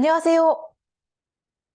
안녕하세요.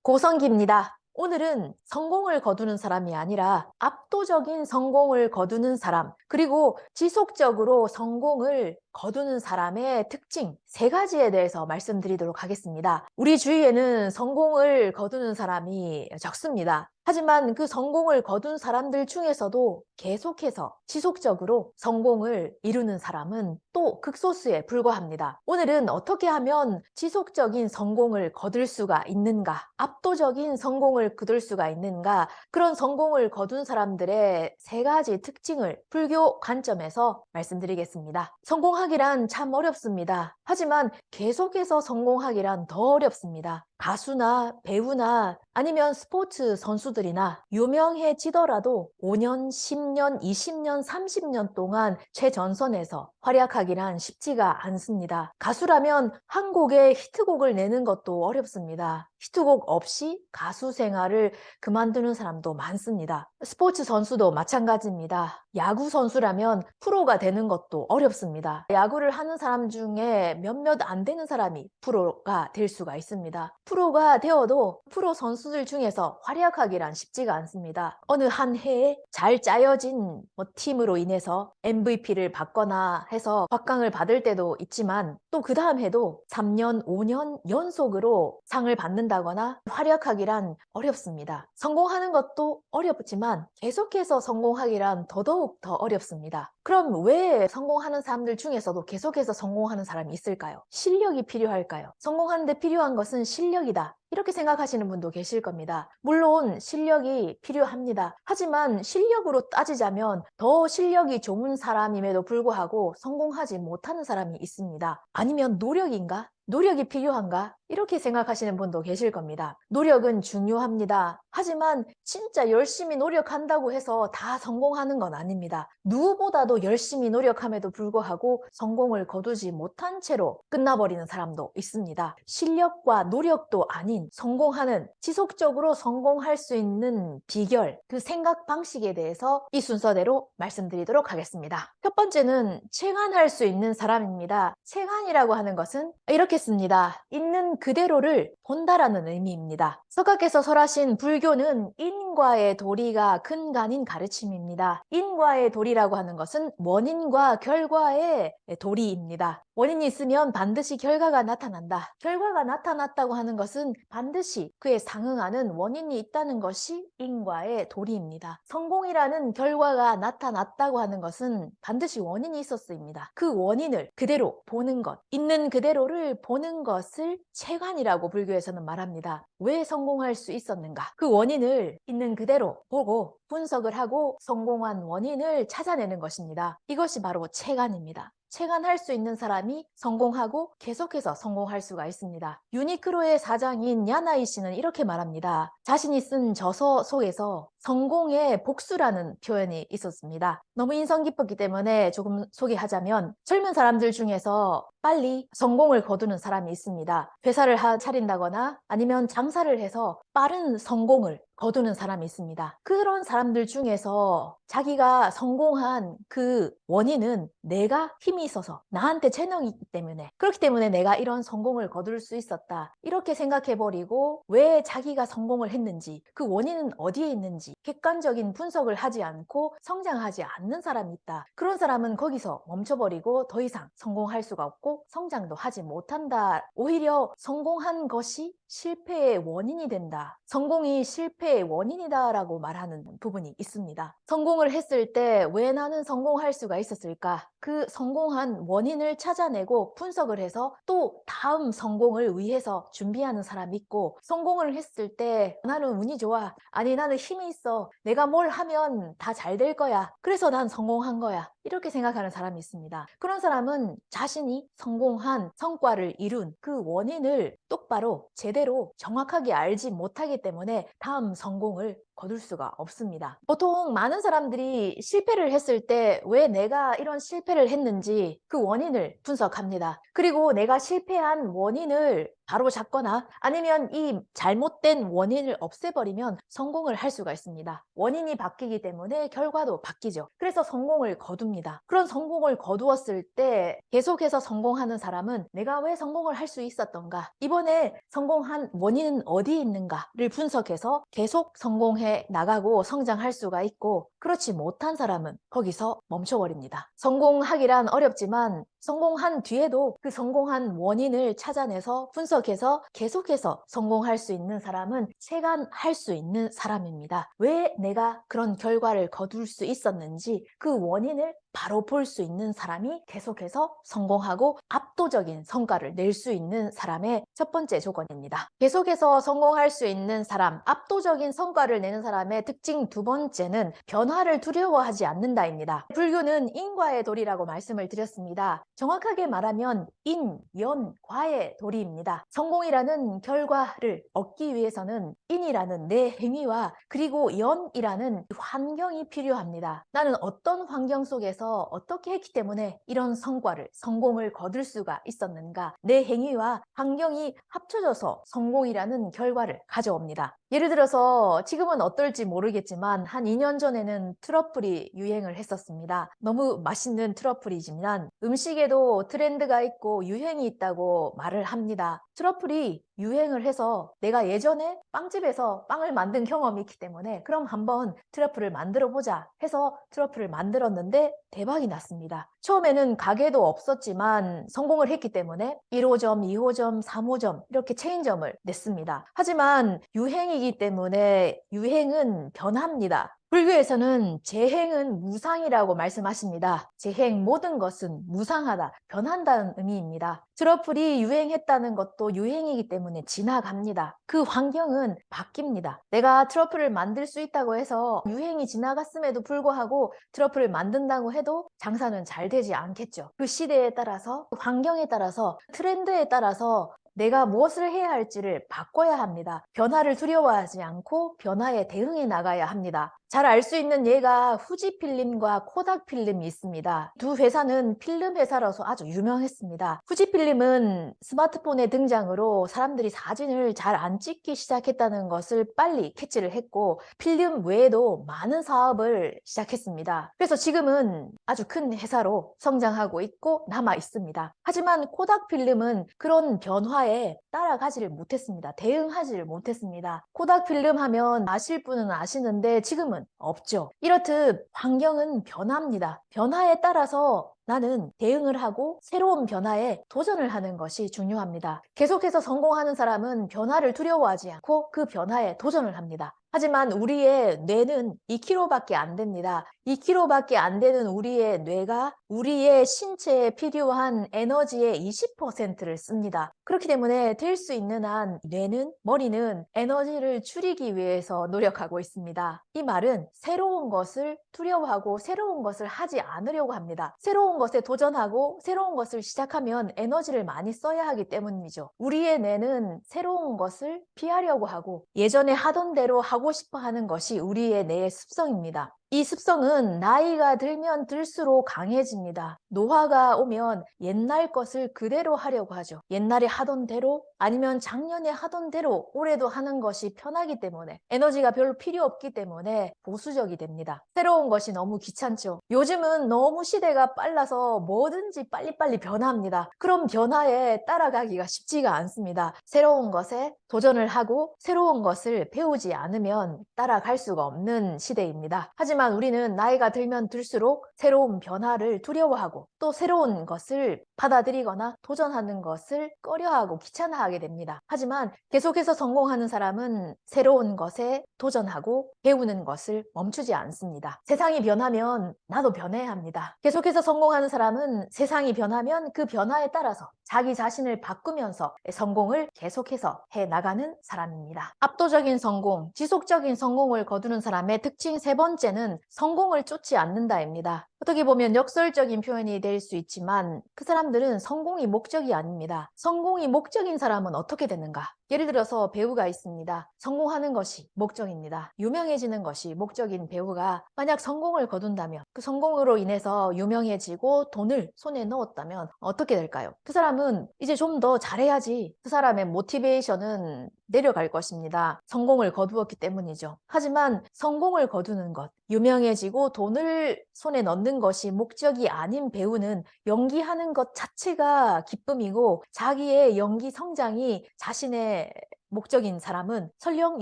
고성기입니다. 오늘은 성공을 거두는 사람이 아니라 압도적인 성공을 거두는 사람, 그리고 지속적으로 성공을 거두는 사람의 특징 세 가지에 대해서 말씀드리도록 하겠습니다. 우리 주위에는 성공을 거두는 사람이 적습니다. 하지만 그 성공을 거둔 사람들 중에서도 계속해서 지속적으로 성공을 이루는 사람은 또 극소수에 불과합니다. 오늘은 어떻게 하면 지속적인 성공을 거둘 수가 있는가, 압도적인 성공을 거둘 수가 있는가, 그런 성공을 거둔 사람들의 세 가지 특징을 불교 관점에서 말씀드리겠습니다. 성공하 기란 참 어렵습니다. 하지만 계속해서 성공하기란 더 어렵습니다. 가수나 배우나 아니면 스포츠 선수들이나 유명해지더라도 5년, 10년, 20년, 30년 동안 최전선에서 활약하기란 쉽지가 않습니다. 가수라면 한 곡의 히트곡을 내는 것도 어렵습니다. 히트곡 없이 가수 생활을 그만두는 사람도 많습니다. 스포츠 선수도 마찬가지입니다. 야구 선수라면 프로가 되는 것도 어렵습니다. 야구를 하는 사람 중에 몇몇 안 되는 사람이 프로가 될 수가 있습니다. 프로가 되어도 프로 선수들 중에서 활약하기란 쉽지가 않습니다. 어느 한 해에 잘 짜여진 뭐 팀으로 인해서 MVP를 받거나 해서 박강을 받을 때도 있지만 또 그 다음 해도 3년, 5년 연속으로 상을 받는다거나 활약하기란 어렵습니다. 성공하는 것도 어렵지만 계속해서 성공하기란 더더욱 더 어렵습니다. 그럼 왜 성공하는 사람들 중에서도 계속해서 성공하는 사람이 있을까요? 실력이 필요할까요? 성공하는데 필요한 것은 실력이다. 이렇게 생각하시는 분도 계실 겁니다. 물론 실력이 필요합니다. 하지만 실력으로 따지자면 더 실력이 좋은 사람임에도 불구하고 성공하지 못하는 사람이 있습니다. 아니면 노력인가? 노력이 필요한가? 이렇게 생각하시는 분도 계실 겁니다. 노력은 중요합니다. 하지만 진짜 열심히 노력한다고 해서 다 성공하는 건 아닙니다. 누구보다도 열심히 노력함에도 불구하고 성공을 거두지 못한 채로 끝나버리는 사람도 있습니다. 실력과 노력도 아닌 성공하는, 지속적으로 성공할 수 있는 비결, 그 생각 방식에 대해서 이 순서대로 말씀드리도록 하겠습니다. 첫 번째는 체관할 수 있는 사람입니다. 체관이라고 하는 것은 이렇게 씁니다. 있는 그대로를 본다라는 의미입니다. 석가께서 설하신 불교는 인 과의 도리가 근간인 가르침입니다. 인과의 도리라고 하는 것은 원인과 결과의 도리입니다. 원인이 있으면 반드시 결과가 나타난다. 결과가 나타났다고 하는 것은 반드시 그에 상응하는 원인이 있다는 것이 인과의 도리입니다. 성공이라는 결과가 나타났다고 하는 것은 반드시 원인이 있었습니다. 그 원인을 그대로 보는 것, 있는 그대로를 보는 것을 체관이라고 불교에서는 말합니다. 왜 성공할 수 있었는가? 그 원인을 있는 그대로 보고 분석을 하고 성공한 원인을 찾아내는 것입니다. 이것이 바로 체관입니다. 체감할 수 있는 사람이 성공하고 계속해서 성공할 수가 있습니다. 유니크로의 사장인 야나이 씨는 이렇게 말합니다. 자신이 쓴 저서 속에서 성공의 복수라는 표현이 있었습니다. 너무 인상 깊었기 때문에 조금 소개하자면 젊은 사람들 중에서 빨리 성공을 거두는 사람이 있습니다. 회사를 하, 차린다거나 아니면 장사를 해서 빠른 성공을 거두는 사람이 있습니다. 그런 사람들 중에서 자기가 성공한 그 원인은 내가 힘이 있어서 나한테 재능이 있기 때문에 그렇기 때문에 내가 이런 성공을 거둘 수 있었다. 이렇게 생각해 버리고 왜 자기가 성공을 했는지 그 원인은 어디에 있는지 객관적인 분석을 하지 않고 성장하지 않는 사람이 있다. 그런 사람은 거기서 멈춰버리고 더 이상 성공할 수가 없고 성장도 하지 못한다. 오히려 성공한 것이 실패의 원인이 된다. 성공이 실패의 원인이다라고 말하는 부분이 있습니다. 성공을 했을 때 왜 나는 성공할 수가 있었을까? 그 성공한 원인을 찾아내고 분석을 해서 또 다음 성공을 위해서 준비하는 사람이 있고 성공을 했을 때 나는 운이 좋아. 아니 나는 힘이 있어. 내가 뭘 하면 다 잘 될 거야. 그래서 난 성공한 거야. 이렇게 생각하는 사람이 있습니다. 그런 사람은 자신이 성공한 성과를 이룬 그 원인을 똑바로 제대로 정확하게 알지 못하기 때문에 다음 성공을 거둘 수가 없습니다. 보통 많은 사람들이 실패를 했을 때 왜 내가 이런 실패를 했는지 그 원인을 분석합니다. 그리고 내가 실패한 원인을 바로 잡거나 아니면 이 잘못된 원인을 없애버리면 성공을 할 수가 있습니다. 원인이 바뀌기 때문에 결과도 바뀌죠. 그래서 성공을 거둡니다. 그런 성공을 거두었을 때 계속해서 성공하는 사람은 내가 왜 성공을 할 수 있었던가? 이번에 성공한 원인은 어디에 있는가를 분석해서 계속 성공해 나가고 성장할 수가 있고 그렇지 못한 사람은 거기서 멈춰버립니다. 성공하기란 어렵지만 성공한 뒤에도 그 성공한 원인을 찾아내서 분석해서 계속해서 성공할 수 있는 사람은 체감할 수 있는 사람입니다. 왜 내가 그런 결과를 거둘 수 있었는지 그 원인을 바로 볼 수 있는 사람이 계속해서 성공하고 압도적인 성과를 낼 수 있는 사람의 첫 번째 조건입니다. 계속해서 성공할 수 있는 사람, 압도적인 성과를 내는 사람의 특징 두 번째는 변화를 두려워하지 않는다입니다. 불교는 인과의 도리라고 말씀을 드렸습니다. 정확하게 말하면 인, 연, 과의 도리입니다. 성공이라는 결과를 얻기 위해서는 인이라는 내 행위와 그리고 연이라는 환경이 필요합니다. 나는 어떤 환경 속에서 어떻게 했기 때문에 이런 성과를, 성공을 거둘 수가 있었는가? 내 행위와 환경이 합쳐져서 성공이라는 결과를 가져옵니다. 예를 들어서 지금은 어떨지 모르겠지만 한 2년 전에는 트러플이 유행을 했었습니다. 너무 맛있는 트러플이지만 음식에 도 트렌드가 있고 유행이 있다고 말을 합니다. 트러플이 유행을 해서 내가 예전에 빵집에서 빵을 만든 경험이 있기 때문에 그럼 한번 트러플을 만들어 보자 해서 트러플을 만들었는데 대박이 났습니다. 처음에는 가게도 없었지만 성공을 했기 때문에 1호점, 2호점, 3호점 이렇게 체인점을 냈습니다. 하지만 유행이기 때문에 유행은 변합니다. 불교에서는 재행은 무상이라고 말씀하십니다. 재행 모든 것은 무상하다, 변한다는 의미입니다. 트러플이 유행했다는 것도 유행이기 때문에 지나갑니다. 그 환경은 바뀝니다. 내가 트러플을 만들 수 있다고 해서 유행이 지나갔음에도 불구하고 트러플을 만든다고 해도 장사는 잘 되지 않겠죠. 그 시대에 따라서, 그 환경에 따라서, 트렌드에 따라서 내가 무엇을 해야 할지를 바꿔야 합니다. 변화를 두려워하지 않고 변화에 대응해 나가야 합니다. 잘 알 수 있는 예가 후지 필름과 코닥 필름이 있습니다. 두 회사는 필름 회사로서 아주 유명했습니다. 후지 필름은 스마트폰의 등장으로 사람들이 사진을 잘 안 찍기 시작했다는 것을 빨리 캐치를 했고 필름 외에도 많은 사업을 시작했습니다. 그래서 지금은 아주 큰 회사로 성장하고 있고 남아 있습니다. 하지만 코닥 필름은 그런 변화에 따라가지를 못했습니다. 대응하지를 못했습니다. 코닥 필름 하면 아실 분은 아시는데 지금은 없죠. 이렇듯 환경은 변합니다. 변화에 따라서 나는 대응을 하고 새로운 변화에 도전을 하는 것이 중요합니다. 계속해서 성공하는 사람은 변화를 두려워하지 않고 그 변화에 도전을 합니다. 하지만 우리의 뇌는 2kg밖에 안 됩니다. 2kg밖에 안 되는 우리의 뇌가 우리의 신체에 필요한 에너지의 20%를 씁니다. 그렇기 때문에 될 수 있는 한 뇌는, 머리는 에너지를 줄이기 위해서 노력하고 있습니다. 이 말은 새로운 것을 두려워하고 새로운 것을 하지 않으려고 합니다. 새로운 것에 도전하고 새로운 것을 시작하면 에너지를 많이 써야 하기 때문이죠. 우리의 뇌는 새로운 것을 피하려고 하고 예전에 하던 대로 하고 싶어 하는 것이 우리의 뇌의 습성입니다. 이 습성은 나이가 들면 들수록 강해집니다. 노화가 오면 옛날 것을 그대로 하려고 하죠. 옛날에 하던 대로 아니면 작년에 하던 대로 올해도 하는 것이 편하기 때문에 에너지가 별로 필요 없기 때문에 보수적이 됩니다. 새로운 것이 너무 귀찮죠. 요즘은 너무 시대가 빨라서 뭐든지 빨리빨리 변합니다. 그럼 변화에 따라가기가 쉽지가 않습니다. 새로운 것에 도전을 하고 새로운 것을 배우지 않으면 따라갈 수가 없는 시대입니다. 하지만 우리는 나이가 들면 들수록 새로운 변화를 두려워하고 또 새로운 것을 받아들이거나 도전하는 것을 꺼려하고 귀찮아하게 됩니다. 하지만 계속해서 성공하는 사람은 새로운 것에 도전하고 배우는 것을 멈추지 않습니다. 세상이 변하면 나도 변해야 합니다. 계속해서 성공하는 사람은 세상이 변하면 그 변화에 따라서 자기 자신을 바꾸면서 성공을 계속해서 해 나가는 사람입니다. 압도적인 성공, 지속적인 성공을 거두는 사람의 특징 세 번째는 성공을 쫓지 않는다입니다. 어떻게 보면 역설적인 표현이 될 수 있지만 그 사람들은 성공이 목적이 아닙니다. 성공이 목적인 사람은 어떻게 되는가? 예를 들어서 배우가 있습니다. 성공하는 것이 목적입니다. 유명해지는 것이 목적인 배우가 만약 성공을 거둔다면 그 성공으로 인해서 유명해지고 돈을 손에 넣었다면 어떻게 될까요? 그 사람은 이제 좀 더 잘해야지. 그 사람의 모티베이션은 내려갈 것입니다. 성공을 거두었기 때문이죠. 하지만 성공을 거두는 것, 유명해지고 돈을 손에 넣는 되는 것이 목적이 아닌 배우는 연기하는 것 자체가 기쁨이고 자기의 연기 성장이 자신의 목적인 사람은 설령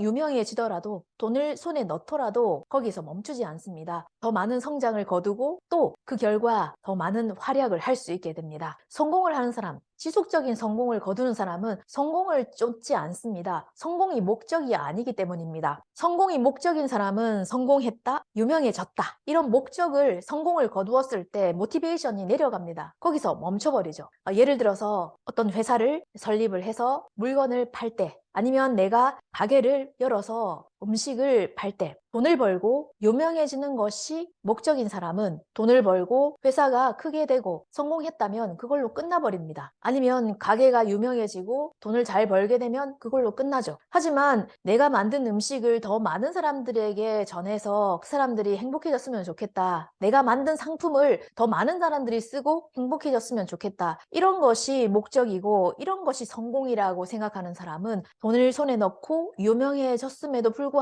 유명해지더라도 돈을 손에 넣더라도 거기서 멈추지 않습니다. 더 많은 성장을 거두고 또 그 결과 더 많은 활약을 할 수 있게 됩니다. 성공을 하는 사람, 지속적인 성공을 거두는 사람은 성공을 쫓지 않습니다. 성공이 목적이 아니기 때문입니다. 성공이 목적인 사람은 성공했다, 유명해졌다. 이런 목적을 성공을 거두었을 때 모티베이션이 내려갑니다. 거기서 멈춰버리죠. 아, 예를 들어서 어떤 회사를 설립을 해서 물건을 팔 때 아니면 내가 가게를 열어서 음식을 팔 때 돈을 벌고 유명해지는 것이 목적인 사람은 돈을 벌고 회사가 크게 되고 성공했다면 그걸로 끝나버립니다. 아니면 가게가 유명해지고 돈을 잘 벌게 되면 그걸로 끝나죠. 하지만 내가 만든 음식을 더 많은 사람들에게 전해서 그 사람들이 행복해졌으면 좋겠다. 내가 만든 상품을 더 많은 사람들이 쓰고 행복해졌으면 좋겠다. 이런 것이 목적이고 이런 것이 성공이라고 생각하는 사람은 돈을 손에 넣고 유명해졌음에도 불구하고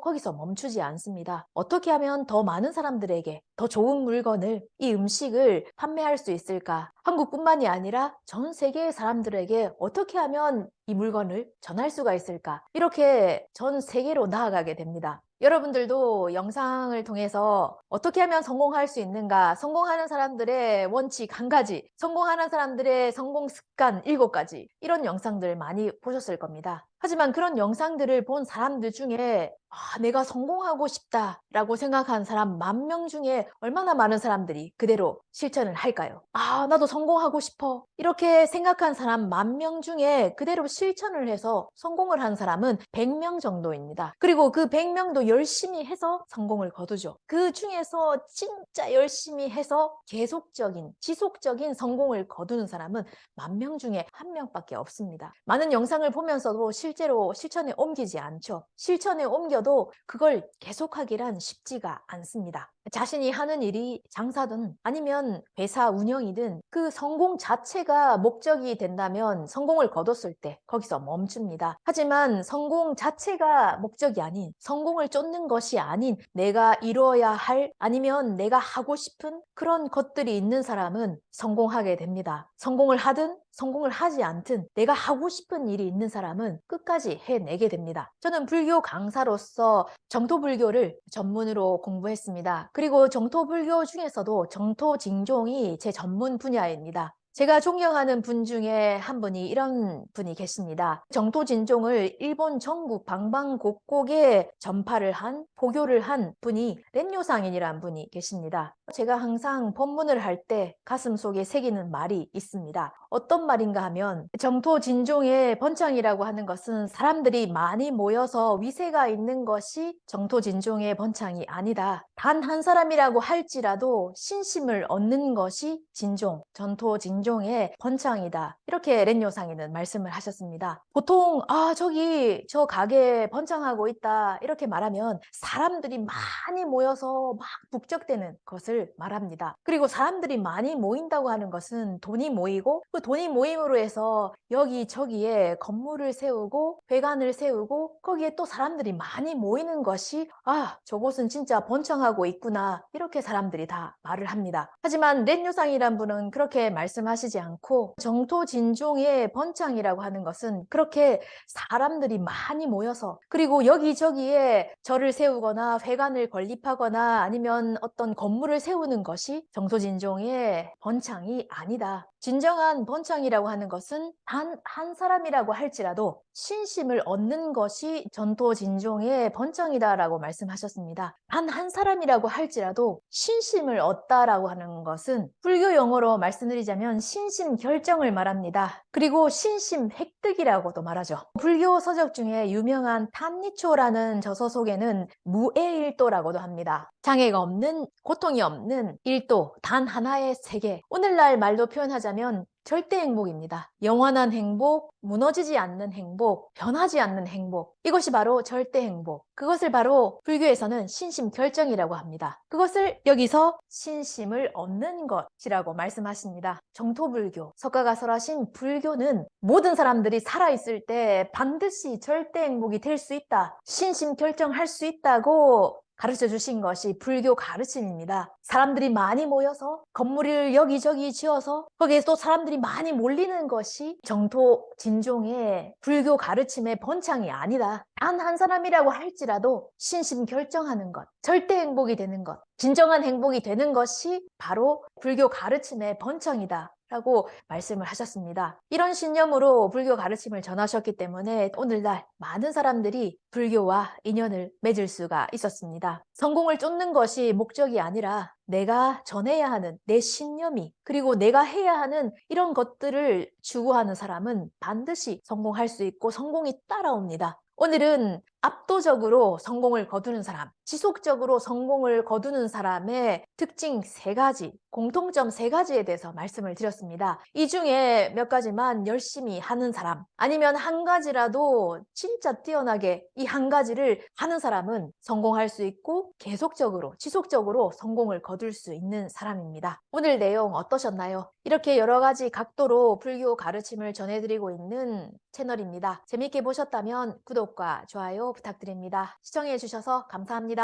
거기서 멈추지 않습니다. 어떻게 하면 더 많은 사람들에게 더 좋은 물건을, 이 음식을 판매할 수 있을까? 한국뿐만이 아니라 전 세계의 사람들에게 어떻게 하면 이 물건을 전할 수가 있을까? 이렇게 전 세계로 나아가게 됩니다. 여러분들도 영상을 통해서 어떻게 하면 성공할 수 있는가, 성공하는 사람들의 원칙 한 가지, 성공하는 사람들의 성공 습관 일곱 가지, 이런 영상들 많이 보셨을 겁니다. 하지만 그런 영상들을 본 사람들 중에 아, 내가 성공하고 싶다라고 생각한 사람 만 명 중에 얼마나 많은 사람들이 그대로 실천을 할까요? 아, 나도 성공하고 싶어. 이렇게 생각한 사람 만 명 중에 그대로 실천을 해서 성공을 한 사람은 100명 정도입니다. 그리고 그 100명도 열심히 해서 성공을 거두죠. 그 중에서 진짜 열심히 해서 계속적인, 지속적인 성공을 거두는 사람은 만 명 중에 한 명밖에 없습니다. 많은 영상을 보면서도 실제로 실천에 옮기지 않죠. 실천에 옮겨 도 그걸 계속하기란 쉽지가 않습니다. 자신이 하는 일이 장사든 아니면 회사 운영이든 그 성공 자체가 목적이 된다면 성공을 거뒀을 때 거기서 멈춥니다. 하지만 성공 자체가 목적이 아닌 성공을 쫓는 것이 아닌 내가 이루어야 할 아니면 내가 하고 싶은 그런 것들이 있는 사람은 성공하게 됩니다. 성공을 하든 성공을 하지 않든 내가 하고 싶은 일이 있는 사람은 끝까지 해내게 됩니다. 저는 불교 강사로서 정토불교를 전문으로 공부했습니다. 그리고 정토불교 중에서도 정토징종이 제 전문 분야입니다. 제가 존경하는 분 중에 한 분이 이런 분이 계십니다. 정토진종을 일본 전국 방방곡곡에 전파를 한, 보교를 한 분이 렌요상인이란 분이 계십니다. 제가 항상 법문을 할 때 가슴 속에 새기는 말이 있습니다. 어떤 말인가 하면 정토진종의 번창이라고 하는 것은 사람들이 많이 모여서 위세가 있는 것이 정토진종의 번창이 아니다. 단 한 사람이라고 할지라도 신심을 얻는 것이 진종, 전토진종 의 번창이다. 이렇게 렌요상이는 말씀을 하셨습니다. 보통 아 저기 저 가게 번창하고 있다 이렇게 말하면 사람들이 많이 모여서 막 북적대는 것을 말합니다. 그리고 사람들이 많이 모인다고 하는 것은 돈이 모이고 그 돈이 모임으로 해서 여기 저기에 건물을 세우고 회관을 세우고 거기에 또 사람들이 많이 모이는 것이 아 저곳은 진짜 번창하고 있구나 이렇게 사람들이 다 말을 합니다. 하지만 렌요상이란 분은 그렇게 말씀 하시지 않고 정토진종의 번창이라고 하는 것은 그렇게 사람들이 많이 모여서 그리고 여기저기에 절을 세우거나 회관을 건립하거나 아니면 어떤 건물을 세우는 것이 정토 진종의 번창이 아니다. 진정한 번창이라고 하는 것은 단 한 사람이라고 할지라도 신심을 얻는 것이 전토 진종의 번창이다라고 말씀하셨습니다. 단 한 사람이라고 할지라도 신심을 얻다라고 하는 것은 불교 용어로 말씀드리자면 신심 결정을 말합니다. 그리고 신심 획득이라고도 말하죠. 불교 서적 중에 유명한 탐니초라는 저서 속에는 무애일도라고도 합니다. 장애가 없는, 고통이 없는 일도, 단 하나의 세계. 오늘날 말로 표현하자 면 절대 행복입니다. 영원한 행복, 무너지지 않는 행복, 변하지 않는 행복. 이것이 바로 절대 행복. 그것을 바로 불교에서는 신심 결정이라고 합니다. 그것을 여기서 신심을 얻는 것이라고 말씀하십니다. 정토불교, 석가가 설하신 불교는 모든 사람들이 살아있을 때 반드시 절대 행복이 될 수 있다. 신심 결정할 수 있다고 가르쳐 주신 것이 불교 가르침입니다. 사람들이 많이 모여서 건물을 여기저기 지어서 거기에 또 사람들이 많이 몰리는 것이 정토 진종의 불교 가르침의 번창이 아니다. 단 한 사람이라고 할지라도 신심 결정하는 것, 절대 행복이 되는 것, 진정한 행복이 되는 것이 바로 불교 가르침의 번창이다. 라고 말씀을 하셨습니다. 이런 신념으로 불교 가르침을 전하셨기 때문에 오늘날 많은 사람들이 불교와 인연을 맺을 수가 있었습니다. 성공을 쫓는 것이 목적이 아니라 내가 전해야 하는 내 신념이 그리고 내가 해야 하는 이런 것들을 추구하는 사람은 반드시 성공할 수 있고 성공이 따라옵니다. 오늘은 압도적으로 성공을 거두는 사람, 지속적으로 성공을 거두는 사람의 특징 세 가지, 공통점 세 가지에 대해서 말씀을 드렸습니다. 이 중에 몇 가지만 열심히 하는 사람, 아니면 한 가지라도 진짜 뛰어나게 이 한 가지를 하는 사람은 성공할 수 있고 계속적으로, 지속적으로 성공을 거둘 수 있는 사람입니다. 오늘 내용 어떠셨나요? 이렇게 여러 가지 각도로 불교 가르침을 전해드리고 있는 채널입니다. 재밌게 보셨다면 구독과 좋아요 부탁드립니다. 시청해주셔서 감사합니다.